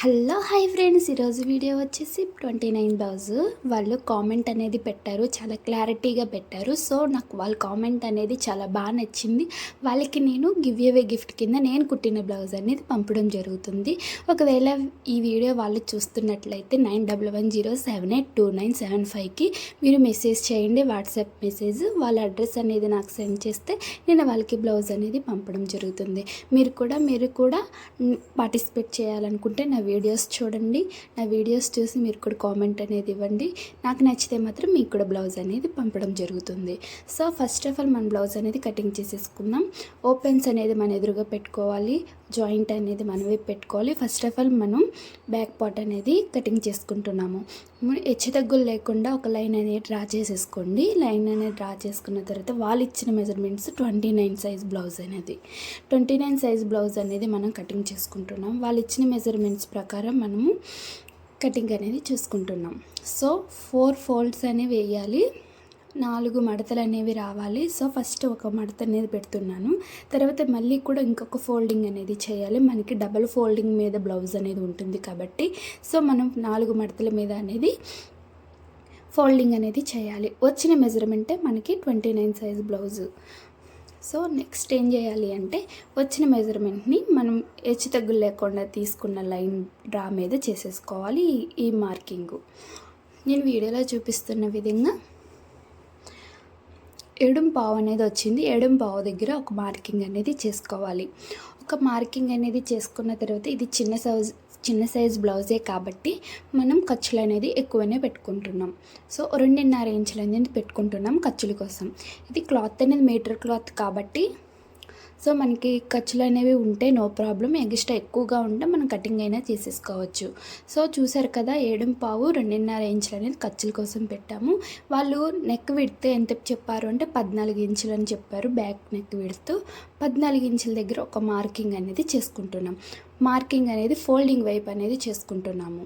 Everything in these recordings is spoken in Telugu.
Hello hi friends. ఈరోజు వీడియో వచ్చేసి ట్వంటీ నైన్ బ్లౌజ్ వాళ్ళు కామెంట్ అనేది పెట్టారు చాలా క్లారిటీగా పెట్టారు. సో నాకు వాళ్ళ కామెంట్ అనేది చాలా బాగా నచ్చింది. వాళ్ళకి నేను గివ్ అవే గిఫ్ట్ కింద నేను కుట్టిన బ్లౌజ్ అనేది పంపడం జరుగుతుంది. ఒకవేళ ఈ వీడియో వాళ్ళు చూస్తున్నట్లయితే nine double one zero seven eight two nine seven ఫైవ్కి మీరు మెసేజ్ చేయండి వాట్సాప్ మెసేజ్. వాళ్ళ అడ్రస్ అనేది నాకు సెండ్ చేస్తే నేను వాళ్ళకి బ్లౌజ్ అనేది పంపడం జరుగుతుంది. మీరు కూడా మీరు కూడా పార్టిసిపేట్ చేయాలనుకుంటే నా వీడియోస్ చూడండి. నా వీడియోస్ చూసి మీరు కూడా కామెంట్ అనేది ఇవ్వండి. నాకు నచ్చితే మాత్రం మీకు కూడా బ్లౌజ్ అనేది పంపడం జరుగుతుంది. సో ఫస్ట్ ఆఫ్ ఆల్ మన బ్లౌజ్ అనేది కటింగ్ చేసేసుకుందాం. ఓపెన్స్ అనేది మన ఎదురుగా పెట్టుకోవాలి. జాయింట్ అనేది మనమే పెట్టుకోవాలి. ఫస్ట్ ఆఫ్ ఆల్ మనం బ్యాక్ పార్ట్ అనేది కటింగ్ చేసుకుంటున్నాము. హెచ్చు తగ్గులు లేకుండా ఒక లైన్ అనేది డ్రా చేసేసుకోండి. లైన్ అనేది డ్రా చేసుకున్న తర్వాత వాళ్ళు ఇచ్చిన measurements twenty nine size blouse అనేది. ట్వంటీ నైన్ సైజ్ బ్లౌజ్ అనేది మనం కటింగ్ చేసుకుంటున్నాం. వాళ్ళు ఇచ్చిన మెజర్మెంట్స్ ప్రకారం మనము కటింగ్ అనేది చూసుకుంటున్నాం. సో ఫోర్ ఫోల్డ్స్ అనేవి వేయాలి. నాలుగు మడతలు అనేవి రావాలి. సో ఫస్ట్ ఒక మడత అనేది పెడుతున్నాను. తర్వాత మళ్ళీ కూడా ఇంకొక ఫోల్డింగ్ అనేది చేయాలి. మనకి డబల్ ఫోల్డింగ్ మీద బ్లౌజ్ అనేది ఉంటుంది కాబట్టి. సో మనం నాలుగు మడతల మీద అనేది ఫోల్డింగ్ అనేది చేయాలి. వచ్చిన మెజర్మెంటే మనకి twenty nine size blouse. So next ఏం చేయాలి అంటే వచ్చిన మెజర్మెంట్ని మనం హెచ్చు తగ్గులు లేకుండా తీసుకున్న లైన్ డ్రా మీద చేసేసుకోవాలి ఈ మార్కింగు. నేను వీడియోలో చూపిస్తున్న విధంగా ఎడుం పావు అనేది వచ్చింది. ఎడుం పావు దగ్గర ఒక మార్కింగ్ అనేది చేసుకోవాలి. ఒక మార్కింగ్ అనేది చేసుకున్న తర్వాత ఇది చిన్న సైజ్ చిన్న సైజ్ బ్లౌజే కాబట్టి మనం ఖర్చులు అనేది ఎక్కువనే పెట్టుకుంటున్నాం. సో రెండున్నర ఇంచులు అనేది పెట్టుకుంటున్నాం ఖర్చుల కోసం. ఇది క్లాత్ అనేది మీటర్ క్లాత్ కాబట్టి సో మనకి ఖర్చులు అనేవి ఉంటే నో ప్రాబ్లం. ఎగిస్ట్రా ఎక్కువగా ఉంటే మనం కటింగ్ అయినా చేసేసుకోవచ్చు. సో చూసారు కదా ఏడం పావు రెండున్నర ఇంచులు అనేది ఖర్చుల కోసం పెట్టాము. వాళ్ళు నెక్ విడితే ఎంత చెప్పారు అంటే పద్నాలుగు ఇంచులు అని చెప్పారు బ్యాక్ నెక్ విడుతూ. పద్నాలుగు ఇంచుల దగ్గర ఒక మార్కింగ్ అనేది చేసుకుంటున్నాం. మార్కింగ్ అనేది ఫోల్డింగ్ వైపు అనేది చేసుకుంటున్నాము.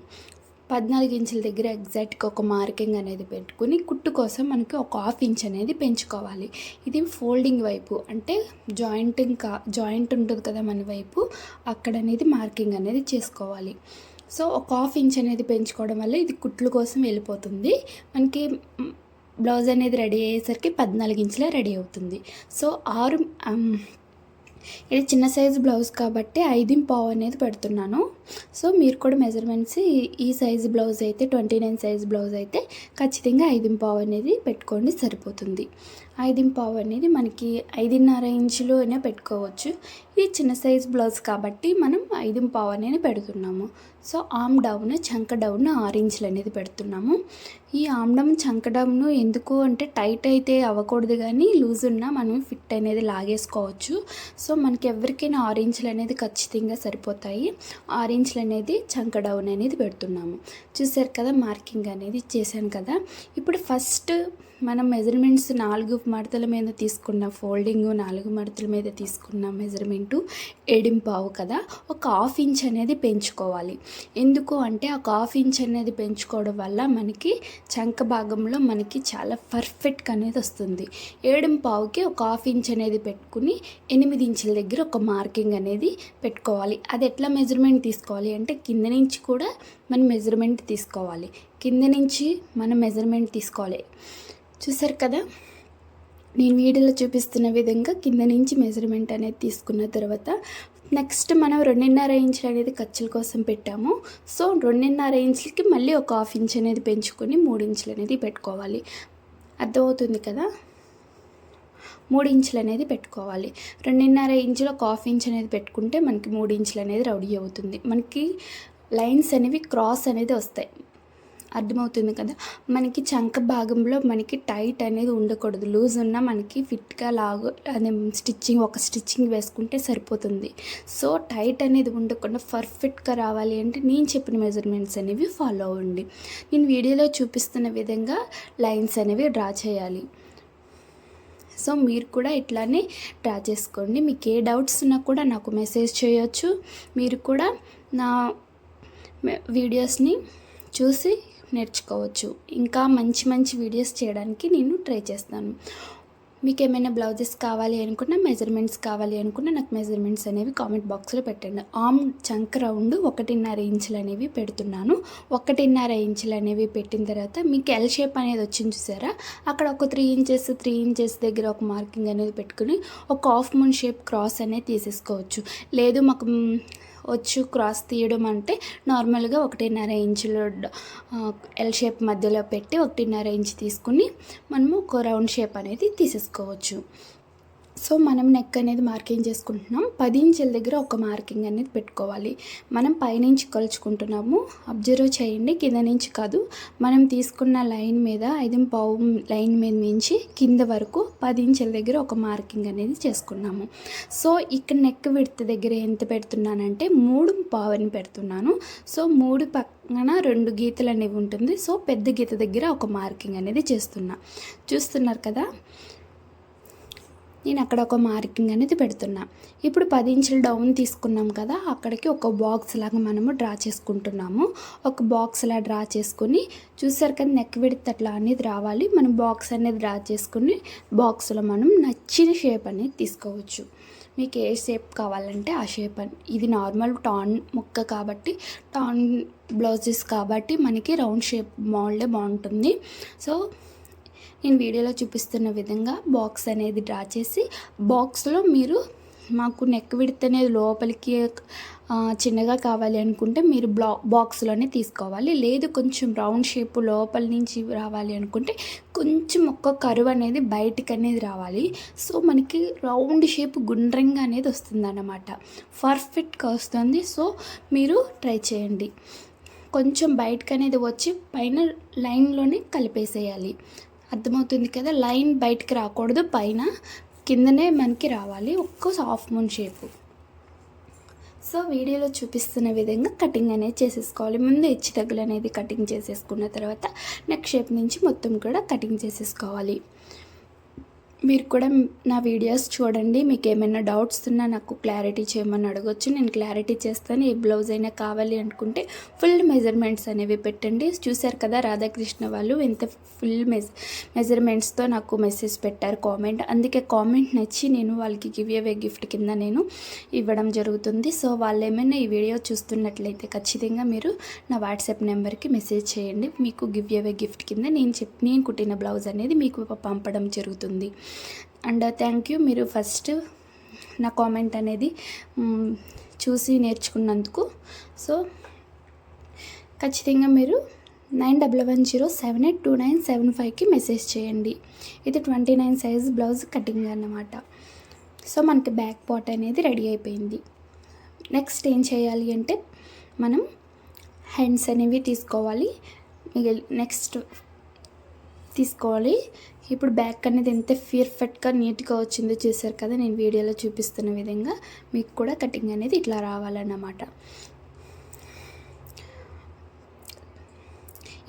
పద్నాలుగు ఇంచుల దగ్గర ఎగ్జాక్ట్గా ఒక మార్కింగ్ అనేది పెట్టుకుని కుట్టు కోసం మనకి ఒక హాఫ్ ఇంచ్ అనేది పెంచుకోవాలి. ఇది ఫోల్డింగ్ వైపు అంటే జాయింట్ ఇంకా జాయింట్ ఉంటుంది కదా మన వైపు అక్కడ అనేది మార్కింగ్ అనేది చేసుకోవాలి. సో ఒక హాఫ్ ఇంచ్ అనేది పెంచుకోవడం వల్ల ఇది కుట్లు కోసం వెళ్ళిపోతుంది. మనకి బ్లౌజ్ అనేది రెడీ అయ్యేసరికి పద్నాలుగు ఇంచులే రెడీ అవుతుంది. సో ఆరు ఇది చిన్న సైజు బ్లౌజ్ కాబట్టి ఐదిం పావు అనేది పెడుతున్నాను. సో మీరు కూడా మెజర్మెంట్స్ ఈ- ఈ సైజు బ్లౌజ్ అయితే ట్వంటీ నైన్ సైజ్ బ్లౌజ్ అయితే ఖచ్చితంగా ఐదు పావు అనేది పెట్టుకోండి సరిపోతుంది. ఐదు పావు అనేది మనకి ఐదున్నర ఇంచులు అయినా పెట్టుకోవచ్చు. ఇది చిన్న సైజ్ బ్లౌజ్ కాబట్టి మనం ఐదు పావు అనేది పెడుతున్నాము. సో ఆమ్ డౌన్ చంక డౌన్ ఆరు ఇంచులు అనేది పెడుతున్నాము. ఈ ఆమ్ డౌన్ చంక డౌన్ ఎందుకు అంటే టైట్ అయితే అవ్వకూడదు కానీ లూజ్ ఉన్నా మనం ఫిట్ అనేది లాగేసుకోవచ్చు. సో మనకి ఎవరికైనా ఆరు ఇంచులు అనేది ఖచ్చితంగా సరిపోతాయి. ఆరు ఇంచులు అనేది చంక డౌన్ అనేది పెడుతున్నాము. చూసారు కదా మార్కింగ్ అనేది చేశాను కదా. ఇప్పుడు ఫస్ట్ మనం మెజర్మెంట్స్ నాలుగు మడతల మీద తీసుకున్న ఫోల్డింగ్ నాలుగు మడతల మీద తీసుకున్న మెజర్మెంటు ఎడింపావు కదా? ఒక హాఫ్ ఇంచ్ అనేది పెంచుకోవాలి. ఎందుకు అంటే ఒక హాఫ్ ఇంచ్ అనేది పెంచుకోవడం వల్ల మనకి చంక భాగంలో మనకి చాలా పర్ఫెక్ట్గా అనేది వస్తుంది. ఏడింపావుకి ఒక హాఫ్ ఇంచ్ అనేది పెట్టుకుని ఎనిమిది ఇంచుల దగ్గర ఒక మార్కింగ్ అనేది పెట్టుకోవాలి. అది ఎట్లా మెజర్మెంట్ తీసుకోవాలి అంటే కింద నుంచి కూడా మనం మెజర్మెంట్ తీసుకోవాలి. కింద నుంచి మనం మెజర్మెంట్ తీసుకోవాలి. చూసారు కదా? నేను వీడియోలో చూపిస్తున్న విధంగా కింద నుంచి మెజర్మెంట్ అనేది తీసుకున్న తర్వాత నెక్స్ట్ మనం రెండున్నర ఇంచులు అనేది ఖర్చుల కోసం పెట్టాము. సో రెండున్నర ఇంచులకి మళ్ళీ ఒక హాఫ్ ఇంచ్ అనేది పెంచుకొని మూడు ఇంచులు అనేది పెట్టుకోవాలి. అర్థమవుతుంది కదా? మూడు ఇంచులు అనేది పెట్టుకోవాలి. రెండున్నర ఇంచులు ఒక హాఫ్ ఇంచ్ అనేది పెట్టుకుంటే మనకి మూడు ఇంచులు అనేది రౌడీ అవుతుంది. మనకి లైన్స్ అనేవి క్రాస్ అనేది వస్తాయి. అర్థమవుతుంది కదా? మనకి చంక భాగంలో మనకి టైట్ అనేది ఉండకూడదు. లూజ్ ఉన్నా మనకి ఫిట్గా లాగు అదే స్టిచ్చింగ్ ఒక స్టిచ్చింగ్ వేసుకుంటే సరిపోతుంది. సో టైట్ అనేది ఉండకుండా పర్ఫెక్ట్గా రావాలి అంటే నేను చెప్పిన మెజర్మెంట్స్ అనేవి ఫాలో అవ్వండి. నేను వీడియోలో చూపిస్తున్న విధంగా లైన్స్ అనేవి డ్రా చేయాలి. సో మీరు కూడా ఇట్లానే డ్రా చేసుకోండి. మీకు ఏ డౌట్స్ ఉన్నా కూడా నాకు మెసేజ్ చేయొచ్చు. మీరు కూడా నా వీడియోస్ని చూసి నేర్చుకోవచ్చు. ఇంకా మంచి మంచి వీడియోస్ చేయడానికి నేను ట్రై చేస్తాను. మీకు ఏమైనా బ్లౌజెస్ కావాలి అనుకున్నా మెజర్మెంట్స్ కావాలి అనుకున్నా నాకు మెజర్మెంట్స్ అనేవి కామెంట్ బాక్స్లో పెట్టండి. ఆమ్ చంక్ రౌండ్ ఒకటిన్నర ఇంచులు అనేవి పెడుతున్నాను. ఒకటిన్నర ఇంచులు అనేవి పెట్టిన తర్వాత మీకు ఎల్ షేప్ అనేది వచ్చింది చూసారా? అక్కడ ఒక త్రీ ఇంచెస్ త్రీ ఇంచెస్ దగ్గర ఒక మార్కింగ్ అనేది పెట్టుకుని ఒక హాఫ్ మూన్ షేప్ క్రాస్ అనేది తీసేసుకోవచ్చు. లేదు మాకు వచ్చు క్రాస్ తీయడం అంటే నార్మల్గా ఒకటిన్నర ఇంచులు ఎల్ షేప్ మధ్యలో పెట్టి ఒకటిన్నర ఇంచ్ తీసుకుని మనము ఒక రౌండ్ షేప్ అనేది తీసేసుకోవచ్చు. సో మనం నెక్ అనేది మార్కింగ్ చేసుకుంటున్నాం. పది ఇంచుల దగ్గర ఒక మార్కింగ్ అనేది పెట్టుకోవాలి. మనం పైనుంచి కొలుచుకుంటున్నాము. అబ్జర్వ్ చేయండి. కింద నుంచి కాదు. మనం తీసుకున్న లైన్ మీద ఐదు పావు లైన్ మీద నుంచి కింద వరకు పది ఇంచుల దగ్గర ఒక మార్కింగ్ అనేది చేసుకున్నాము. సో ఇక్కడ నెక్ విడత దగ్గర ఎంత పెడుతున్నానంటే మూడు పావుని పెడుతున్నాను. సో మూడు పక్కన రెండు గీతలు అనేవి ఉంటుంది. సో పెద్ద గీత దగ్గర ఒక మార్కింగ్ అనేది చేస్తున్నా. చూస్తున్నారు కదా? నేను అక్కడ ఒక మార్కింగ్ అనేది పెడుతున్నా. ఇప్పుడు పది ఇంచులు డౌన్ తీసుకున్నాం కదా అక్కడికి ఒక బాక్స్ లాగా మనము డ్రా చేసుకుంటున్నాము. ఒక బాక్స్ లా డ్రా చేసుకుని చూసారు కదా నెక్ విడత్ అట్లా అనేది రావాలి. మనం బాక్స్ అనేది డ్రా చేసుకుని బాక్స్లో మనం నచ్చిన షేప్ అనేది తీసుకోవచ్చు. మీకు ఏ షేప్ కావాలంటే ఆ షేప్ అని ఇది నార్మల్ టాన్ ముక్క కాబట్టి టాన్ బ్లౌజెస్ కాబట్టి మనకి రౌండ్ షేప్ మోల్డే బాగుంటుంది. సో నేను వీడియోలో చూపిస్తున్న విధంగా బాక్స్ అనేది డ్రా చేసి బాక్స్లో మీరు మాకు నెక్ విడత్ అనేది లోపలికి చిన్నగా కావాలి అనుకుంటే మీరు బ్లా బాక్స్లోనే తీసుకోవాలి. లేదు కొంచెం రౌండ్ షేప్ లోపల నుంచి రావాలి అనుకుంటే కొంచెం ఒక్క కరువు అనేది బయటికి అనేది రావాలి. సో మనకి రౌండ్ షేప్ గుండ్రంగా అనేది వస్తుంది అన్నమాట పర్ఫెక్ట్గా వస్తుంది. సో మీరు ట్రై చేయండి. కొంచెం బయటకు అనేది వచ్చి పైన లైన్లోనే కలిపేసేయాలి. అర్థమవుతుంది కదా లైన్ బయటికి రాకూడదు పైన కిందనే మనకి రావాలి ఒక్క హాఫ్ మూన్ షేపు. సో వీడియోలో చూపిస్తున్న విధంగా కటింగ్ అనేది చేసేసుకోవాలి. ముందు హెచ్చు తగ్గులు అనేది కటింగ్ చేసేసుకున్న తర్వాత నెక్ షేప్ నుంచి మొత్తం కూడా కటింగ్ చేసేసుకోవాలి. మీరు కూడా నా వీడియోస్ చూడండి. మీకు ఏమైనా డౌట్స్ ఉన్నా నాకు క్లారిటీ చేయమని అడగొచ్చు. నేను క్లారిటీ చేస్తాను. ఏ బ్లౌజ్ అయినా కావాలి అనుకుంటే ఫుల్ మెజర్మెంట్స్ అనేవి పెట్టండి. చూశారు కదా రాధాకృష్ణ వాళ్ళు ఎంత ఫుల్ మెజ మెజర్మెంట్స్తో నాకు మెసేజ్ పెట్టారు కామెంట్. అందుకే కామెంట్ నచ్చి నేను వాళ్ళకి గివ్ అవే గిఫ్ట్ కింద నేను ఇవ్వడం జరుగుతుంది. సో వాళ్ళు ఏమైనా ఈ వీడియో చూస్తున్నట్లయితే ఖచ్చితంగా మీరు నా వాట్సాప్ నెంబర్కి మెసేజ్ చేయండి. మీకు గివ్ అవే గిఫ్ట్ కింద నేను చెప్ నేను కుట్టిన బ్లౌజ్ అనేది మీకు పంపడం జరుగుతుంది. And thank you. మీరు ఫస్ట్ నా కామెంట్ అనేది చూసి నేర్చుకున్నందుకు. సో ఖచ్చితంగా మీరు nine double one zero seven eight two nine seven ఫైవ్కి మెసేజ్ చేయండి. ఇది twenty nine size blouse cutting అన్నమాట. సో మనకి బ్యాక్ పాట్ అనేది రెడీ అయిపోయింది. నెక్స్ట్ ఏం చేయాలి అంటే మనం హ్యాండ్స్ అనేవి తీసుకోవాలి. నెక్స్ట్ తీసుకోవాలి. ఇప్పుడు బ్యాక్ అనేది ఎంత పర్ఫెక్ట్గా నీట్గా వచ్చిందో చూసారు కదా నేను వీడియోలో చూపిస్తున్న విధంగా మీకు కూడా కటింగ్ అనేది ఇట్లా రావాలన్నమాట.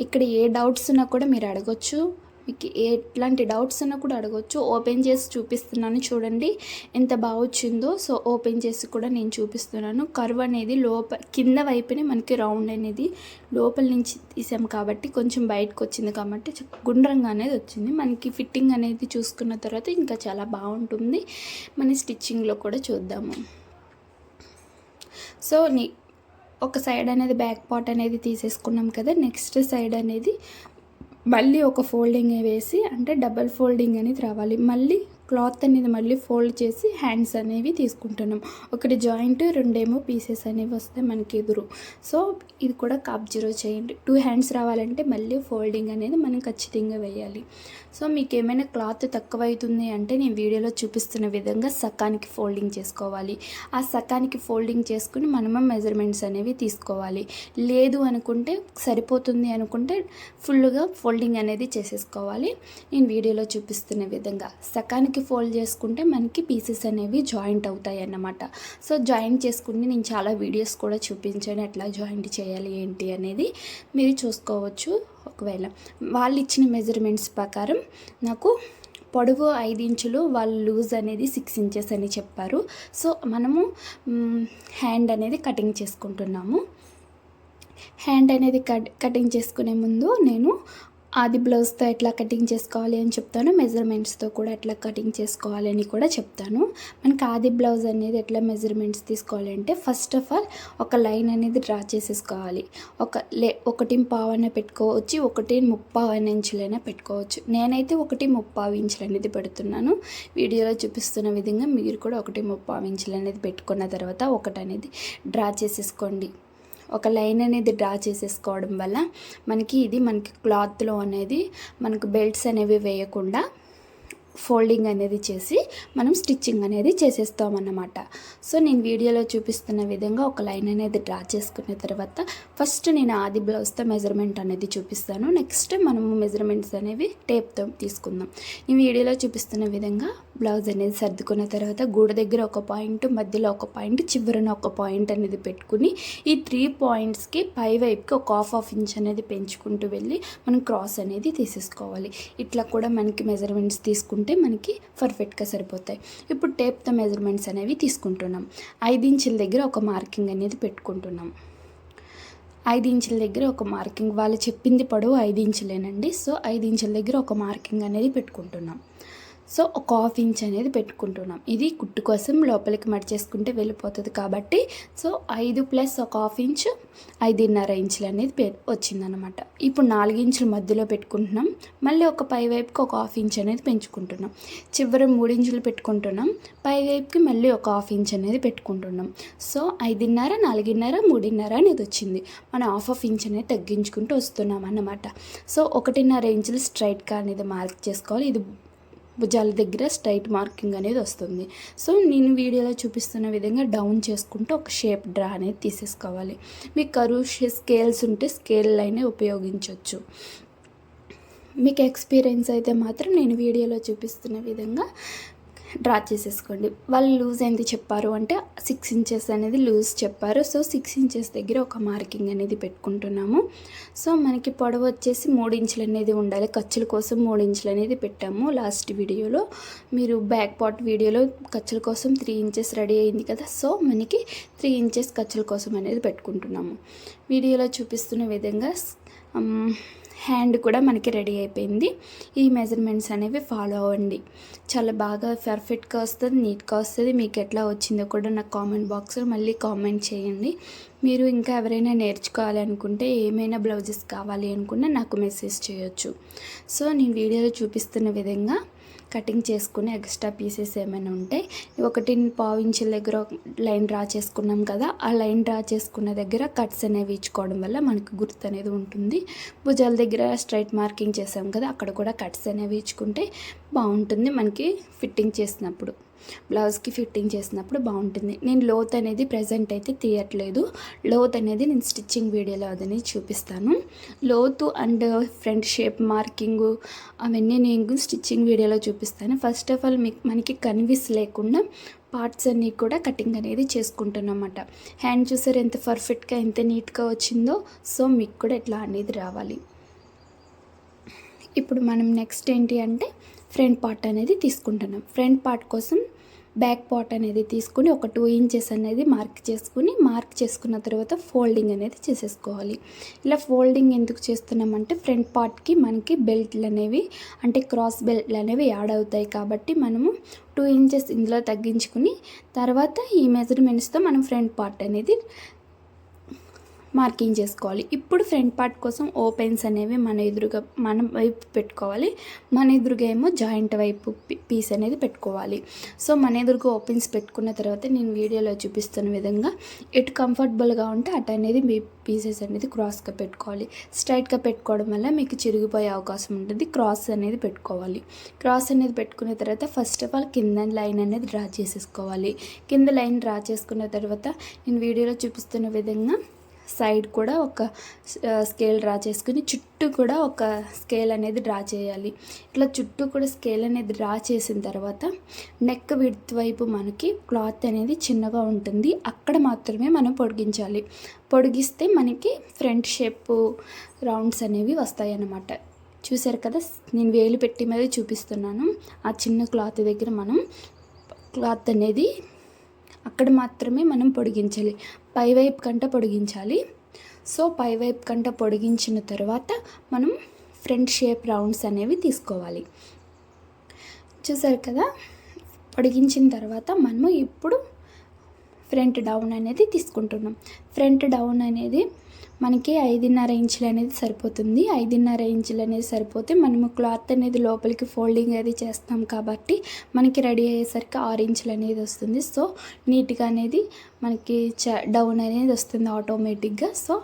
ఇక్కడ ఏ డౌట్స్ ఉన్నా కూడా మీరు అడగొచ్చు. మీకు ఎట్లాంటి డౌట్స్ అన్నా కూడా అడగొచ్చు. ఓపెన్ చేసి చూపిస్తున్నాను చూడండి ఎంత బాగా వచ్చిందో. సో ఓపెన్ చేసి కూడా నేను చూపిస్తున్నాను. కర్వ్ అనేది లోప కింద వైపునే మనకి రౌండ్ అనేది లోపల నుంచి తీసాం కాబట్టి కొంచెం బయటకు వచ్చింది కాబట్టి గుండ్రంగా అనేది వచ్చింది. మనకి ఫిట్టింగ్ అనేది చూసుకున్న తర్వాత ఇంకా చాలా బాగుంటుంది. మన స్టిచ్చింగ్లో కూడా చూద్దాము. సో నీ ఒక సైడ్ అనేది బ్యాక్ పార్ట్ అనేది తీసేసుకున్నాం కదా. నెక్స్ట్ సైడ్ అనేది మళ్ళీ ఒక ఫోల్డింగ్ వేసి అంటే డబల్ ఫోల్డింగ్ అనేది రావాలి. మళ్ళీ క్లాత్ అనేది మళ్ళీ ఫోల్డ్ చేసి హ్యాండ్స్ అనేవి తీసుకుంటున్నాం. ఒకటి జాయింట్ రెండేమో పీసెస్ అనేవి వస్తాయి మనకి ఎదురు. సో ఇది కూడా అబ్జర్వ్ చేయండి. టూ హ్యాండ్స్ రావాలంటే మళ్ళీ ఫోల్డింగ్ అనేది మనం ఖచ్చితంగా వేయాలి. సో మీకు ఏమైనా క్లాత్ తక్కువ అవుతుంది అంటే నేను వీడియోలో చూపిస్తున్న విధంగా సకానికి ఫోల్డింగ్ చేసుకోవాలి. ఆ సకానికి ఫోల్డింగ్ చేసుకుని మనము మెజర్మెంట్స్ అనేవి తీసుకోవాలి. లేదు అనుకుంటే సరిపోతుంది అనుకుంటే ఫుల్గా ఫోల్డింగ్ అనేది చేసేసుకోవాలి. నేను వీడియోలో చూపిస్తున్న విధంగా సకానికి ఫోల్డ్ చేసుకుంటే మనకి పీసెస్ అనేవి జాయింట్ అవుతాయి అన్నమాట సో జాయింట్ చేసుకుని నేను చాలా వీడియోస్ కూడా చూపించాను. ఎట్లా జాయింట్ చేయాలి ఏంటి అనేది మీరు చూసుకోవచ్చు ఒకవేళ. వాళ్ళు ఇచ్చిన మెజర్మెంట్స్ ప్రకారం నాకు పొడవు ఐదు ఇంచులు వాళ్ళు లూజ్ అనేది సిక్స్ ఇంచెస్ అని చెప్పారు. సో మనము హ్యాండ్ అనేది కటింగ్ చేసుకుంటున్నాము. హ్యాండ్ అనేది కట్ కటింగ్ చేసుకునే ముందు నేను ఆది బ్లౌజ్తో ఎట్లా కటింగ్ చేసుకోవాలి అని చెప్తాను మెజర్మెంట్స్తో కూడా ఎట్లా కటింగ్ చేసుకోవాలి అని కూడా చెప్తాను. మనకి ఆది బ్లౌజ్ అనేది ఎట్లా మెజర్మెంట్స్ తీసుకోవాలి అంటే ఫస్ట్ ఆఫ్ ఆల్ ఒక లైన్ అనేది డ్రా చేసేసుకోవాలి. ఒక లే ఒకటి పావన పెట్టుకోవచ్చు ఒకటి ముప్పావు ఇంచులైనా పెట్టుకోవచ్చు. నేనైతే ఒకటి ముప్పావు ఇంచులు అనేది పెడుతున్నాను. వీడియోలో చూపిస్తున్న విధంగా మీరు కూడా ఒకటి ముప్పావు ఇంచులు అనేది పెట్టుకున్న తర్వాత ఒకటి అనేది డ్రా చేసేసుకోండి. ఒక లైన్ అనేది డ్రా చేసేసుకోవడం వల్ల మనకి ఇది మనకి క్లాత్లో అనేది మనకు బెల్ట్స్ అనేవి వేయకుండా ఫోల్డింగ్ అనేది చేసి మనం స్టిచ్చింగ్ అనేది చేసేస్తాం అన్నమాట సో నేను వీడియోలో చూపిస్తున్న విధంగా ఒక లైన్ అనేది డ్రా చేసుకున్న తర్వాత ఫస్ట్ నేను ఆది బ్లౌజ్తో మెజర్మెంట్ అనేది చూపిస్తాను. నెక్స్ట్ మనము మెజర్మెంట్స్ అనేవి టేప్తో తీసుకుందాం. ఈ వీడియోలో చూపిస్తున్న విధంగా బ్లౌజ్ అనేది సర్దుకున్న తర్వాత గూడ దగ్గర ఒక పాయింట్ మధ్యలో ఒక పాయింట్ చివరన ఒక పాయింట్ అనేది పెట్టుకుని ఈ త్రీ పాయింట్స్కి పై వైపుకి ఒక హాఫ్ హాఫ్ ఇంచ్ అనేది పెంచుకుంటూ వెళ్ళి మనం క్రాస్ అనేది తీసేసుకోవాలి. ఇట్లా కూడా మనకి మెజర్మెంట్స్ తీసుకుంటాం మనకి పర్ఫెక్ట్గా సరిపోతాయి. ఇప్పుడు టేప్తో మెజర్మెంట్స్ అనేవి తీసుకుంటున్నాం. ఐదు ఇంచుల దగ్గర ఒక మార్కింగ్ అనేది పెట్టుకుంటున్నాం. ఐదు ఇంచుల దగ్గర ఒక మార్కింగ్ వాళ్ళు చెప్పింది పొడవు ఐదు ఇంచులేనండి సో ఐదు ఇంచుల దగ్గర ఒక మార్కింగ్ అనేది పెట్టుకుంటున్నాం. సో ఒక హాఫ్ ఇంచ్ అనేది పెట్టుకుంటున్నాం. ఇది కుట్టు కోసం లోపలికి మడిచేసుకుంటే వెళ్ళిపోతుంది కాబట్టి సో ఐదు ప్లస్ ఒక హాఫ్ ఇంచ్ ఐదున్నర ఇంచులు అనేది పె వచ్చిందనమాట ఇప్పుడు నాలుగు ఇంచుల మధ్యలో పెట్టుకుంటున్నాం. మళ్ళీ ఒక పై వైపుకి ఒక హాఫ్ ఇంచ్ అనేది పెంచుకుంటున్నాం. చివరి మూడు ఇంచులు పెట్టుకుంటున్నాం. పై వైపుకి మళ్ళీ ఒక హాఫ్ ఇంచ్ అనేది పెట్టుకుంటున్నాం. సో ఐదున్నర నాలుగున్నర మూడున్నర అనేది వచ్చింది. మనం హాఫ్ హాఫ్ ఇంచ్ అనేది తగ్గించుకుంటూ వస్తున్నాం అన్నమాట. సో ఒకటిన్నర ఇంచులు స్ట్రైట్గా అనేది మార్క్ చేసుకోవాలి. ఇది భుజాల దగ్గర స్ట్రైట్ మార్కింగ్ అనేది వస్తుంది. సో నేను వీడియోలో చూపిస్తున్న విధంగా డౌన్ చేసుకుంటూ ఒక షేప్ డ్రా అనేది తీసేసుకోవాలి. మీకు కరువు స్కేల్స్ ఉంటే స్కేల్ లైనే ఉపయోగించవచ్చు మీకు ఎక్స్పీరియన్స్ అయితే మాత్రం నేను వీడియోలో చూపిస్తున్న విధంగా డ్రా చేసేసుకోండి. వాళ్ళు లూజ్ అయింది చెప్పారు అంటే సిక్స్ ఇంచెస్ అనేది లూజ్ చెప్పారు. సో సిక్స్ ఇంచెస్ దగ్గర ఒక మార్కింగ్ అనేది పెట్టుకుంటున్నాము. సో మనకి పొడవు వచ్చేసి మూడు ఇంచులు అనేది ఉండాలి. ఖర్చుల కోసం మూడు ఇంచులు అనేది పెట్టాము లాస్ట్ వీడియోలో. మీరు బ్యాక్ పార్ట్ వీడియోలో ఖర్చుల కోసం త్రీ ఇంచెస్ రెడీ అయింది కదా. సో మనకి త్రీ ఇంచెస్ ఖర్చుల కోసం అనేది పెట్టుకుంటున్నాము. వీడియోలో చూపిస్తున్న విధంగా హ్యాండ్ కూడా మనకి రెడీ అయిపోయింది. ఈ మెజర్మెంట్స్ అనేవి ఫాలో అవ్వండి. చాలా బాగా పర్ఫెక్ట్గా వస్తుంది నీట్గా వస్తుంది. మీకు ఎట్లా వచ్చిందో కూడా నాకు కామెంట్ బాక్స్లో మళ్ళీ కామెంట్ చేయండి. మీరు ఇంకా ఎవరైనా నేర్చుకోవాలి అనుకుంటే ఏమైనా బ్లౌజెస్ కావాలి అనుకున్నా నాకు మెసేజ్ చేయొచ్చు. సో నేను వీడియోలో చూపిస్తున్న విధంగా కటింగ్ చేసుకుని ఎక్స్ట్రా పీసెస్ ఏమైనా ఉంటే ఒకటి పావు ఇంచుల దగ్గర లైన్ డ్రా చేసుకున్నాం కదా ఆ లైన్ డ్రా చేసుకున్న దగ్గర కట్స్ అనేవి ఇచ్చుకోవడం వల్ల మనకు గుర్తు అనేది ఉంటుంది. భుజాల దగ్గర స్ట్రైట్ మార్కింగ్ చేసాం కదా అక్కడ కూడా కట్స్ అనేవి ఇచ్చుకుంటే బాగుంటుంది మనకి ఫిట్టింగ్ చేసినప్పుడు. బ్లౌజ్కి ఫిట్టింగ్ చేసినప్పుడు బాగుంటుంది. నేను లోత్ అనేది ప్రజెంట్ అయితే తీయట్లేదు. లోత్ అనేది నేను స్టిచ్చింగ్ వీడియోలో అదని చూపిస్తాను. లోతు అండ్ ఫ్రంట్ షేప్ మార్కింగు అవన్నీ నేను స్టిచ్చింగ్ వీడియోలో చూపిస్తాను. ఫస్ట్ ఆఫ్ ఆల్ మీకు మనకి కన్విస్ లేకుండా పార్ట్స్ అన్నీ కూడా కటింగ్ అనేది చేసుకుంటున్నమాట హ్యాండ్ చూసారు ఎంత పర్ఫెక్ట్గా ఎంత నీట్గా వచ్చిందో సో మీకు కూడా ఎట్లా అనేది రావాలి. ఇప్పుడు మనం నెక్స్ట్ ఏంటి అంటే ఫ్రంట్ పార్ట్ అనేది తీసుకుంటున్నాం. ఫ్రంట్ పార్ట్ కోసం బ్యాక్ పార్ట్ అనేది తీసుకుని ఒక టూ ఇంచెస్ అనేది మార్క్ చేసుకుని మార్క్ చేసుకున్న తర్వాత ఫోల్డింగ్ అనేది చేసేసుకోవాలి. ఇలా ఫోల్డింగ్ ఎందుకు చేస్తున్నామంటే ఫ్రంట్ పార్ట్కి మనకి బెల్ట్లు అనేవి అంటే క్రాస్ బెల్ట్లు అనేవి యాడ్ అవుతాయి కాబట్టి మనము టూ ఇంచెస్ ఇందులో తగ్గించుకుని తర్వాత ఈ మెజర్మెంట్స్తో మనం ఫ్రంట్ పార్ట్ అనేది మార్కింగ్ చేసుకోవాలి. ఇప్పుడు ఫ్రంట్ పార్ట్ కోసం ఓపెన్స్ అనేవి మన ఎదురుగా మన వైపు పెట్టుకోవాలి. మన ఎదురుగా ఏమో జాయింట్ వైపు పీస్ అనేది పెట్టుకోవాలి. సో మన ఎదురుగా ఓపెన్స్ పెట్టుకున్న తర్వాత నేను వీడియోలో చూపిస్తున్న విధంగా ఎటు కంఫర్టబుల్గా ఉంటే అటు అనేది మీ పీసెస్ అనేది క్రాస్గా పెట్టుకోవాలి. స్ట్రైట్గా పెట్టుకోవడం వల్ల మీకు చిరిగిపోయే అవకాశం ఉంటుంది. క్రాస్ అనేది పెట్టుకోవాలి. క్రాస్ అనేది పెట్టుకున్న తర్వాత ఫస్ట్ ఆఫ్ ఆల్ కింద లైన్ అనేది డ్రా చేసేసుకోవాలి. కింద లైన్ డ్రా చేసుకున్న తర్వాత నేను వీడియోలో చూపిస్తున్న విధంగా సైడ్ కూడా ఒక స్కేల్ డ్రా చేసుకుని చుట్టూ కూడా ఒక స్కేల్ అనేది డ్రా చేయాలి. ఇట్లా చుట్టూ కూడా స్కేల్ అనేది డ్రా చేసిన తర్వాత నెక్ విడ్త్ వైపు మనకి క్లాత్ అనేది చిన్నగా ఉంటుంది. అక్కడ మాత్రమే మనం పొడిగించాలి. పొడిగిస్తే మనకి ఫ్రంట్ షేప్ రౌండ్స్ అనేవి వస్తాయి అన్నమాట చూసారు కదా? నేను వేలు పెట్టి మీద చూపిస్తున్నాను. ఆ చిన్న క్లాత్ దగ్గర మనం క్లాత్ అనేది అక్కడ మాత్రమే మనం పొడిగించాలి. పైవైపు కంట పొడిగించాలి. సో పైవైపు కంట పొడిగించిన తర్వాత మనం ఫ్రంట్ షేప్ రౌండ్స్ అనేవి తీసుకోవాలి. చూసారు కదా? పొడిగించిన తర్వాత మనము ఇప్పుడు ఫ్రంట్ డౌన్ అనేది తీసుకుంటున్నాం. ఫ్రంట్ డౌన్ అనేది మనకి ఐదున్నర ఇంచులు అనేది సరిపోతుంది. ఐదున్నర ఇంచులు అనేది సరిపోతే మనము క్లాత్ అనేది లోపలికి ఫోల్డింగ్ అది చేస్తాం కాబట్టి మనకి రెడీ అయ్యేసరికి ఆరు ఇంచులు అనేది వస్తుంది. సో నీట్గా అనేది మనకి చ డౌన్ అనేది వస్తుంది ఆటోమేటిక్గా. సో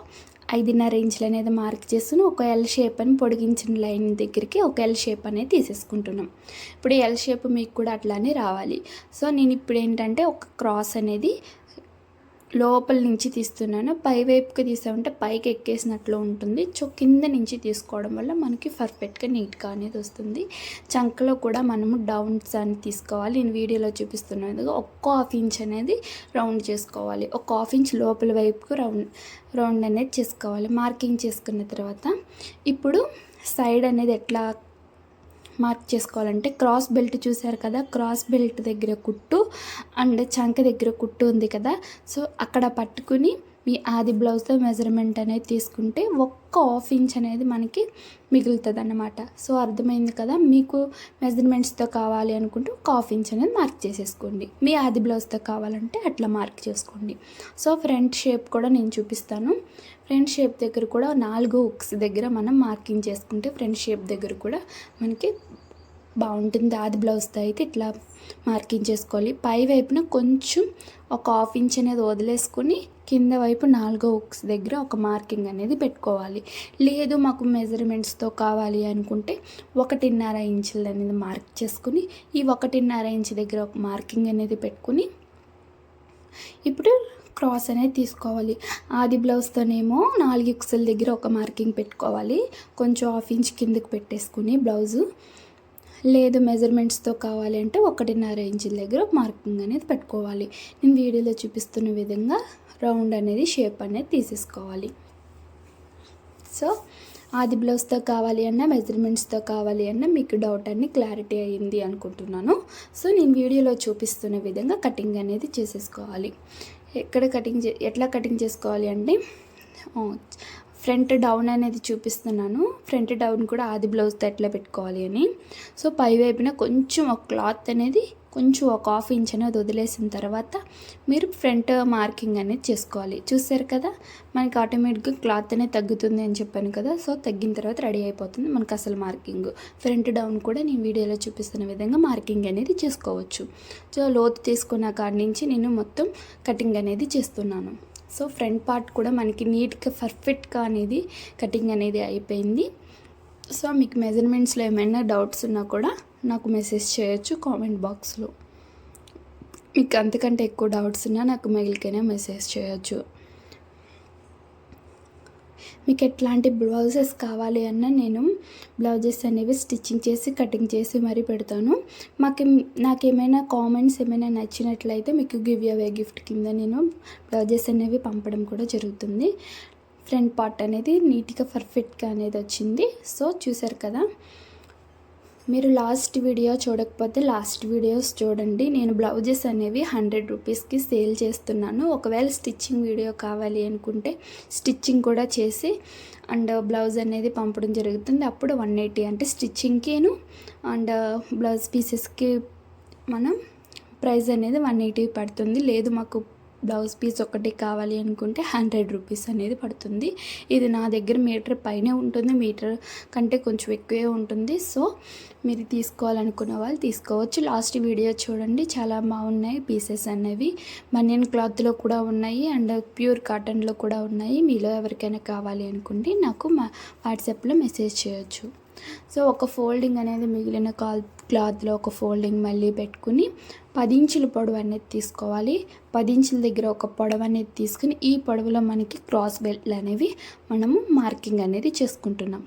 ఐదున్నర ఇంచులు అనేది మార్క్ చేసుకుని ఒక ఎల్ షేప్ అని పొడిగించిన లైన్ దగ్గరికి ఒక ఎల్ షేప్ అనేది తీసేసుకుంటున్నాం. ఇప్పుడు ఎల్ షేప్ మీకు కూడా అట్లానే రావాలి. సో నేను ఇప్పుడు ఏంటంటే ఒక క్రాస్ అనేది లోపల నుంచి తీస్తున్నాను. పై వైపుకి తీసామంటే పైకి ఎక్కేసినట్లు ఉంటుంది. సో కింద నుంచి తీసుకోవడం వల్ల మనకి పర్ఫెక్ట్గా నీట్గా అనేది వస్తుంది. చంకలో కూడా మనము డౌన్స్ అని తీసుకోవాలి. నేను వీడియోలో చూపిస్తున్నాను. ఒక్క హాఫ్ ఇంచ్ అనేది రౌండ్ చేసుకోవాలి. ఒక హాఫ్ ఇంచ్ లోపల వైపుకు రౌండ్ రౌండ్ అనేది చేసుకోవాలి. మార్కింగ్ చేసుకున్న తర్వాత ఇప్పుడు సైడ్ అనేది ఎట్లా మార్క్ చేసుకోవాలంటే క్రాస్ బెల్ట్ చూసారు కదా క్రాస్ బెల్ట్ దగ్గర కుట్టు అండ్ చంక దగ్గర కుట్టు ఉంది కదా. సో అక్కడ పట్టుకుని మీ ఆది బ్లౌజ్తో మెజర్మెంట్ అనేది తీసుకుంటే ఒక్క హాఫ్ ఇంచ్ అనేది మనకి మిగులుతుంది అన్నమాట సో అర్థమైంది కదా? మీకు మెజర్మెంట్స్తో కావాలి అనుకుంటే ఒక హాఫ్ ఇంచ్ అనేది మార్క్ చేసేసుకోండి. మీ ఆది బ్లౌజ్తో కావాలంటే అట్లా మార్క్ చేసుకోండి. సో ఫ్రంట్ షేప్ కూడా నేను చూపిస్తాను. ఫ్రంట్ షేప్ దగ్గర కూడా నాలుగు హుక్స్ దగ్గర మనం మార్కింగ్ చేసుకుంటే ఫ్రంట్ షేప్ దగ్గర కూడా మనకి బాగుంటుంది. ఆది బ్లౌజ్తో అయితే ఇట్లా మార్కింగ్ చేసుకోవాలి. పై వైపున కొంచెం ఒక హాఫ్ ఇంచ్ అనేది వదిలేసుకొని కింద వైపు నాలుగో ఉక్స్ దగ్గర ఒక మార్కింగ్ అనేది పెట్టుకోవాలి. లేదు మాకు మెజర్మెంట్స్తో కావాలి అనుకుంటే ఒకటిన్నర ఇంచులు అనేది మార్క్ చేసుకుని ఈ ఒకటిన్నర ఇంచ్ దగ్గర ఒక మార్కింగ్ అనేది పెట్టుకుని ఇప్పుడు క్రాస్ అనేది తీసుకోవాలి. ఆది బ్లౌజ్తోనేమో నాలుగు ఉక్సుల దగ్గర ఒక మార్కింగ్ పెట్టుకోవాలి. కొంచెం హాఫ్ ఇంచ్ కిందకి పెట్టేసుకుని బ్లౌజు లేదు మెజర్మెంట్స్తో కావాలి అంటే ఒకటిన్నర ఇంచుల దగ్గర మార్కింగ్ అనేది పెట్టుకోవాలి. నేను వీడియోలో చూపిస్తున్న విధంగా రౌండ్ అనేది షేప్ అనేది తీసేసుకోవాలి. సో ఆది బ్లౌజ్తో కావాలి అన్న మెజర్మెంట్స్తో కావాలి అన్న మీకు డౌట్ అన్ని క్లారిటీ అయ్యింది అనుకుంటున్నాను. సో నేను వీడియోలో చూపిస్తున్న విధంగా కటింగ్ అనేది చేసేసుకోవాలి. ఎక్కడ కటింగ్ చే ఎట్లా కటింగ్ చేసుకోవాలి అంటే ఫ్రంట్ డౌన్ అనేది చూపిస్తున్నాను. ఫ్రంట్ డౌన్ కూడా ఆది బ్లౌజ్తో ఎట్లా పెట్టుకోవాలి అని. సో పై వైపున కొంచెం ఒక క్లాత్ అనేది కొంచెం ఒక హాఫ్ ఇంచ్ అనేది వదిలేసిన తర్వాత మీరు ఫ్రంట్ మార్కింగ్ అనేది చేసుకోవాలి. చూసారు కదా మనకి ఆటోమేటిక్గా క్లాత్ అనేది తగ్గుతుంది అని చెప్పాను కదా సో తగ్గిన తర్వాత రెడీ అయిపోతుంది మనకు అసలు మార్కింగ్. ఫ్రంట్ డౌన్ కూడా నేను వీడియోలో చూపిస్తున్న విధంగా మార్కింగ్ అనేది చేసుకోవచ్చు. సో లోతు తీసుకున్న కాడి నుంచి నేను మొత్తం కటింగ్ అనేది చేస్తున్నాను. సో ఫ్రంట్ పార్ట్ కూడా మనకి నీట్గా పర్ఫెక్ట్గా అనేది కటింగ్ అనేది అయిపోయింది. సో మీకు మెజర్మెంట్స్లో ఏమైనా డౌట్స్ ఉన్నా కూడా నాకు మెసేజ్ చేయొచ్చు కామెంట్ బాక్స్లో. మీకు అంతకంటే ఎక్కువ డౌట్స్ ఉన్నా నాకు మెయిల్కైనా మెసేజ్ చేయొచ్చు. మీకు ఎట్లాంటి బ్లౌజెస్ కావాలి అన్న నేను బ్లౌజెస్ అనేవి స్టిచ్చింగ్ చేసి కటింగ్ చేసి మరీ పెడతాను. మాకు నాకేమైనా కామెంట్స్ ఏమైనా నచ్చినట్లయితే మీకు గివ్ అవే గిఫ్ట్ కింద నేను బ్లౌజెస్ అనేవి పంపడం కూడా జరుగుతుంది. ఫ్రంట్ పార్ట్ అనేది నీట్గా పర్ఫెక్ట్గా అనేది వచ్చింది. సో చూసారు కదా. మీరు లాస్ట్ వీడియో చూడకపోతే లాస్ట్ వీడియోస్ చూడండి. నేను బ్లౌజెస్ అనేవి హండ్రెడ్ రూపీస్కి సేల్ చేస్తున్నాను. ఒకవేళ స్టిచ్చింగ్ వీడియో కావాలి అనుకుంటే స్టిచ్చింగ్ కూడా చేసి అండ్ బ్లౌజ్ అనేది పంపడం జరుగుతుంది. అప్పుడు వన్ ఎయిటీ అంటే స్టిచ్చింగ్కిను అండ్ బ్లౌజ్ పీసెస్కి మనం ప్రైస్ అనేది వన్ ఎయిటీ పడుతుంది. లేదు మాకు బ్లౌజ్ పీస్ ఒకటి కావాలి అనుకుంటే హండ్రెడ్ రూపీస్ అనేది పడుతుంది. ఇది నా దగ్గర మీటర్ పైనే ఉంటుంది. మీటర్ కంటే కొంచెం ఎక్కువే ఉంటుంది. సో మీరు తీసుకోవాలనుకున్న వాళ్ళు తీసుకోవచ్చు. లాస్ట్ వీడియో చూడండి. చాలా బాగున్నాయి పీసెస్ అనేవి. బనియన్ క్లాత్లో కూడా ఉన్నాయి అండ్ ప్యూర్ కాటన్లో కూడా ఉన్నాయి. మీలో ఎవరికైనా కావాలి అనుకుంటే నాకు మా వాట్సాప్లో మెసేజ్ చేయొచ్చు. సో ఒక ఫోల్డింగ్ అనేది మిగిలిన కాల్ క్లాత్లో ఒక ఫోల్డింగ్ మళ్ళీ పెట్టుకుని పది ఇంచుల పొడవు అనేది తీసుకోవాలి. పది ఇంచుల దగ్గర ఒక పొడవు అనేది తీసుకుని ఈ పొడవులో మనకి క్రాస్ బెల్ట్లు అనేవి మనము మార్కింగ్ అనేది చేసుకుంటున్నాం.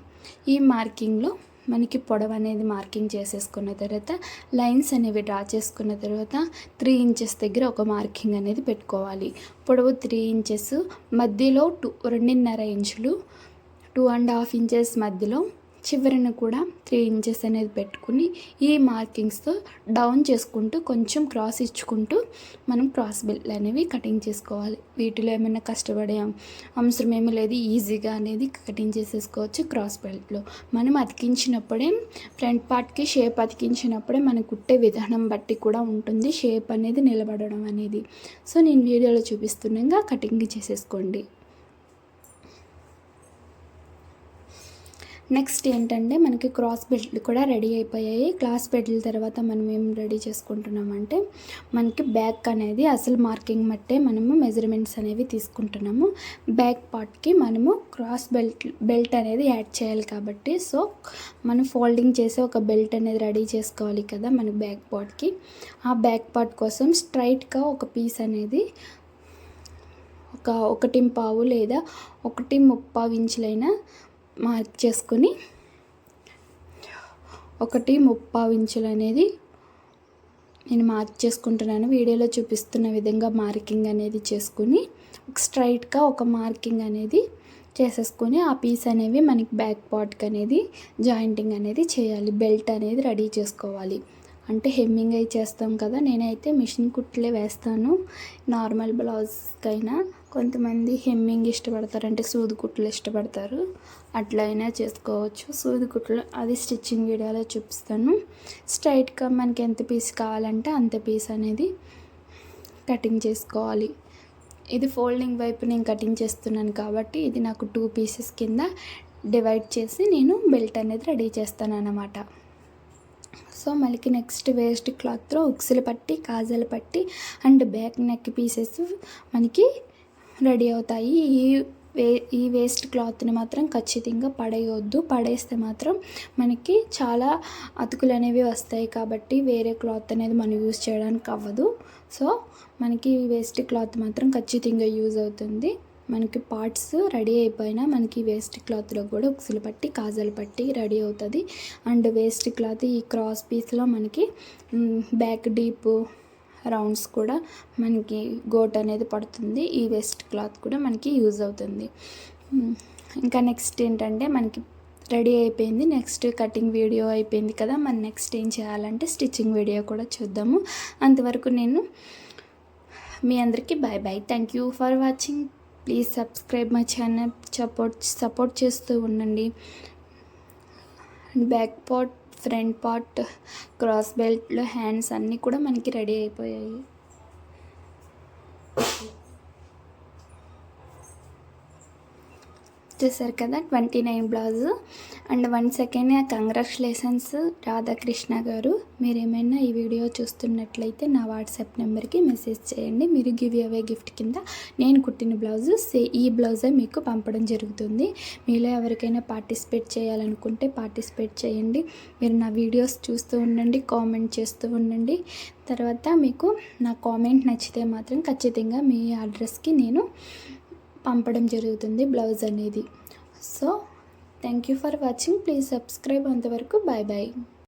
ఈ మార్కింగ్లో మనకి పొడవు అనేది మార్కింగ్ చేసేసుకున్న తర్వాత లైన్స్ అనేవి డ్రా చేసుకున్న తర్వాత త్రీ ఇంచెస్ దగ్గర ఒక మార్కింగ్ అనేది పెట్టుకోవాలి. పొడవు త్రీ ఇంచెస్ మధ్యలో టూ రెండున్నర ఇంచులు టూ అండ్ హాఫ్ ఇంచెస్ మధ్యలో చివరన కూడా త్రీ ఇంచెస్ అనేది పెట్టుకుని ఈ మార్కింగ్స్తో డౌన్ చేసుకుంటూ కొంచెం క్రాస్ ఇచ్చుకుంటూ మనం క్రాస్ బెల్ట్ అనేవి కటింగ్ చేసుకోవాలి. వీటిలో ఏమైనా కష్టపడే అవసరం ఏమీ లేదు. ఈజీగా అనేది కటింగ్ చేసేసుకోవచ్చు క్రాస్ బెల్ట్లో. మనం అతికించినప్పుడే ఫ్రంట్ పార్ట్కి షేప్ అతికించినప్పుడే మనం కుట్టే విధానం బట్టి కూడా ఉంటుంది షేప్ అనేది నిలబడడం అనేది. సో నేను వీడియోలో చూపిస్తున్నాగా కటింగ్ చేసేసుకోండి. నెక్స్ట్ ఏంటంటే మనకి క్రాస్ బెల్ట్లు కూడా రెడీ అయిపోయాయి. క్లాస్ బెల్ట్ల తర్వాత మనం ఏం రెడీ చేసుకుంటున్నామంటే మనకి బ్యాక్ అనేది అసలు మార్కింగ్ మట్టే మనము మెజర్మెంట్స్ అనేవి తీసుకుంటున్నాము. బ్యాక్ పార్ట్కి మనము క్రాస్ బెల్ట్ బెల్ట్ అనేది యాడ్ చేయాలి కాబట్టి. సో మనం ఫోల్డింగ్ చేసి ఒక బెల్ట్ అనేది రెడీ చేసుకోవాలి కదా మన బ్యాక్ పార్ట్కి. ఆ బ్యాక్ పార్ట్ కోసం స్ట్రైట్గా ఒక పీస్ అనేది ఒక ఒకటి పావు లేదా ఒకటి ముప్పావు ఇంచులైన మార్క్ చేసుకుని ఒకటి ముప్పావు ఇంచులు అనేది నేను మార్క్ చేసుకుంటున్నాను వీడియోలో చూపిస్తున్న విధంగా మార్కింగ్ అనేది చేసుకుని స్ట్రైట్గా ఒక మార్కింగ్ అనేది చేసేసుకొని ఆ పీస్ అనేవి మనకి బ్యాక్ పార్ట్కి అనేది జాయింటింగ్ అనేది చేయాలి. బెల్ట్ అనేది రెడీ చేసుకోవాలి. అంటే హెమ్మింగ్ అయి చేస్తాం కదా నేనైతే మిషన్ కుట్లే వేస్తాను నార్మల్ బ్లౌజ్కైనా. కొంతమంది హెమ్మింగ్ ఇష్టపడతారు అంటే సూది కుట్లు ఇష్టపడతారు. అట్లా అయినా చేసుకోవచ్చు. సూది కుట్లు అది స్టిచ్చింగ్ వీడియోలో చూపిస్తాను. స్ట్రైట్గా మనకి ఎంత పీస్ కావాలంటే అంత పీస్ అనేది కటింగ్ చేసుకోవాలి. ఇది ఫోల్డింగ్ వైపు నేను కటింగ్ చేస్తున్నాను కాబట్టి ఇది నాకు టూ పీసెస్ కింద డివైడ్ చేసి నేను బెల్ట్ అనేది రెడీ చేస్తాను అన్నమాట సో మనకి నెక్స్ట్ వేస్ట్ క్లాత్లో ఉక్సులు పట్టి కాజలు పట్టి అండ్ బ్యాక్ నెక్ పీసెస్ మనకి రెడీ అవుతాయి. ఈ వే ఈ వేస్ట్ క్లాత్ని మాత్రం ఖచ్చితంగా పడేయొద్దు. పడేస్తే మాత్రం మనకి చాలా అతుకులు అనేవి వస్తాయి కాబట్టి వేరే క్లాత్ అనేది మనం యూజ్ చేయడానికి అవ్వదు. సో మనకి వేస్ట్ క్లాత్ మాత్రం ఖచ్చితంగా యూజ్ అవుతుంది. మనకి పార్ట్స్ రెడీ అయిపోయినా మనకి వేస్ట్ క్లాత్లో కూడా ఉక్సులు పట్టి కాజలు పట్టి రెడీ అవుతుంది. అండ్ వేస్ట్ క్లాత్ ఈ క్రాస్ పీస్లో మనకి బ్యాక్ డీప్ రౌండ్స్ కూడా మనకి గోట్ అనేది పడుతుంది. ఈ వేస్ట్ క్లాత్ కూడా మనకి యూజ్ అవుతుంది. ఇంకా నెక్స్ట్ ఏంటంటే మనకి రెడీ అయిపోయింది. నెక్స్ట్ కటింగ్ వీడియో అయిపోయింది కదా మన నెక్స్ట్ ఏం చేయాలంటే స్టిచ్చింగ్ వీడియో కూడా చూద్దాము. అంతవరకు నేను మీ అందరికీ bye bye thank you for watching. Please subscribe my channel. Support support చేస్తూ ఉండండి. Back part front part cross బెల్ట్లో hands అన్నీ కూడా మనకి రెడీ అయిపోయాయి. చూసారు కదా twenty nine blouse. And one second congratulations Radhakrishna గారు. మీరు ఏమైనా ఈ వీడియో చూస్తున్నట్లయితే నా వాట్సాప్ నెంబర్కి మెసేజ్ చేయండి. మీరు గివ్ అవే గిఫ్ట్ కింద నేను కుట్టిన బ్లౌజ్ సే ఈ బ్లౌజే మీకు పంపడం జరుగుతుంది. మీలో ఎవరికైనా పార్టిసిపేట్ చేయాలనుకుంటే పార్టిసిపేట్ చేయండి. మీరు నా వీడియోస్ చూస్తూ ఉండండి కామెంట్ చేస్తూ ఉండండి. తర్వాత మీకు నా కామెంట్ నచ్చితే మాత్రం ఖచ్చితంగా మీ అడ్రస్కి నేను పంపడం జరుగుతుంది బ్లౌజ్ అనేది. So thank you for watching please subscribe అంతవరకు. Bye bye